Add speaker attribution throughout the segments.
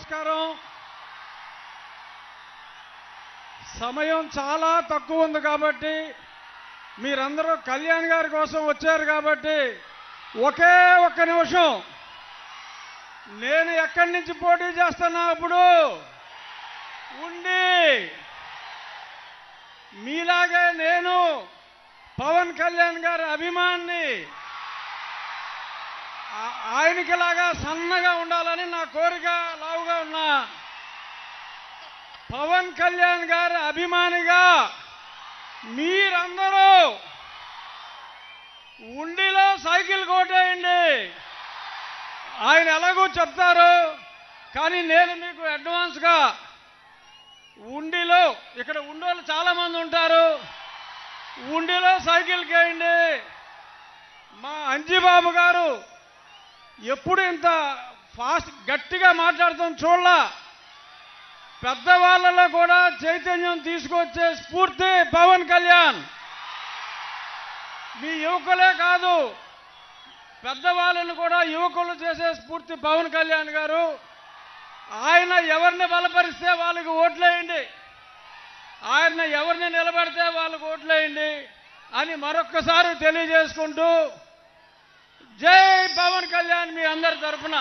Speaker 1: నమస్కారం. సమయం చాలా తక్కువ ఉంది కాబట్టి మీరందరూ కళ్యాణ్ గారి కోసం వచ్చారు కాబట్టి ఒకే ఒక్క నిమిషం. నేను ఎక్కడి నుంచి పోటీ చేస్తున్నా అప్పుడు? ఉండి. మీలాగే నేను పవన్ కళ్యాణ్ గారి అభిమాన్ని ఆయనకిలాగా సన్నగా పవన్ కళ్యాణ్ గారి అభిమానిగా మీరందరూ ఉండిలో సైకిల్ కొట్టేయండి. ఆయన ఎలాగో చెప్తారు కానీ నేను మీకు అడ్వాన్స్గా ఉండిలో ఇక్కడ ఉండోళ్ళు చాలా మంది ఉంటారు ఉండిలో సైకిల్ కేయండి. మా అంజిబాబు గారు ఎప్పుడు ఇంత ఫాస్ట్ గట్టిగా మాట్లాడుతాం చూడలా. పెద్దవాళ్ళలో కూడా చైతన్యం తీసుకొచ్చే స్ఫూర్తి పవన్ కళ్యాణ్. మీ యువకులే కాదు పెద్దవాళ్ళని కూడా యువకులు చేసే స్ఫూర్తి పవన్ కళ్యాణ్ గారు. ఆయన ఎవరిని బలపరిస్తే వాళ్ళకి ఓట్లేయండి. ఆయన ఎవరిని నిలబెడితే వాళ్ళకి ఓట్లేయండి అని మరొక్కసారి తెలియజేసుకుంటూ జై పవన్ కళ్యాణ్ మీ అందరి తరఫున.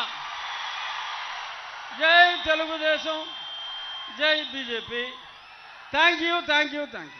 Speaker 1: జై Telugu Desam. Jai BJP. Thank you, thank you, thank you.